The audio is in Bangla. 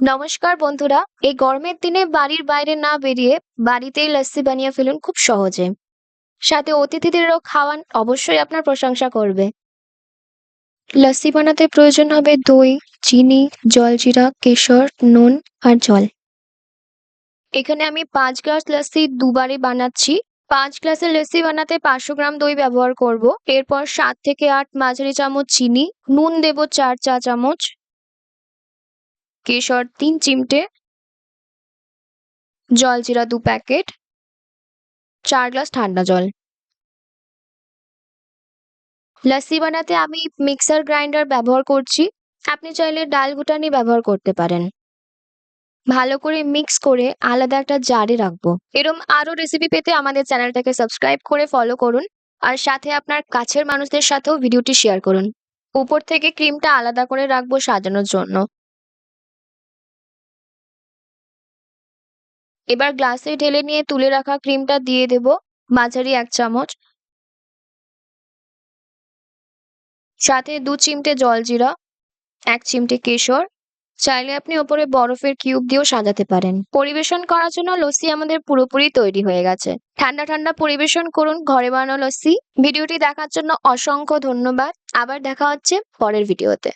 নমস্কার বন্ধুরা, এই গরমের দিনে বাড়ির বাইরে না বেরিয়ে বাড়িতেই লস্যি বানিয়ে ফেলুন খুব সহজে। সাথে অতিথিদেরও খাওয়ান অবশ্যই আপনার প্রশংসা করবে। লস্যি বানাতে প্রয়োজন হবে দই, চিনি, জলজিরা, কেশর, নুন আর জল। এখানে আমি পাঁচ গ্লাস লস্যি দুবারে বানাচ্ছি। পাঁচ গ্লাসের লস্যি বানাতে পাঁচশো গ্রাম দই ব্যবহার করব। এরপর সাত থেকে আট মাঝারি চামচ চিনি, নুন দেব চার চা চামচ কেশর তিন চিমটে জলজিরা দু প্যাকেট, চার গ্লাস ঠান্ডা জল। লস্যি বানাতে আমি মিক্সার গ্রাইন্ডার ব্যবহার করছি। আপনি চাইলে ডাল ঘুটানি ব্যবহার করতে পারেন। ভালো করে মিক্স করে আলাদা একটা জারে রাখব। এরম আরও রেসিপি পেতে আমাদের চ্যানেলটাকে সাবস্ক্রাইব করে ফলো করুন আর সাথে আপনার কাছের মানুষদের সাথেও ভিডিওটি শেয়ার করুন। উপর থেকে ক্রিমটা আলাদা করে রাখব সাজানোর জন্য। এবার গ্লাসে ঢেলে নিয়ে তুলে রাখা ক্রিমটা দিয়ে দেব। মাঝারি এক চামচ। সাথে দু চিমটে জলজিরা এক চিমটে কেশর। চাইলে আপনি ওপরে বরফের কিউব দিয়েও সাজাতে পারেন। পরিবেশন করার জন্য লস্যি আমাদের পুরোপুরি তৈরি হয়ে গেছে। ঠান্ডা ঠান্ডা পরিবেশন করুন ঘরে বানানো লস্যি। ভিডিওটি দেখার জন্য অসংখ্য ধন্যবাদ। আবার দেখা হচ্ছে পরের ভিডিওতে।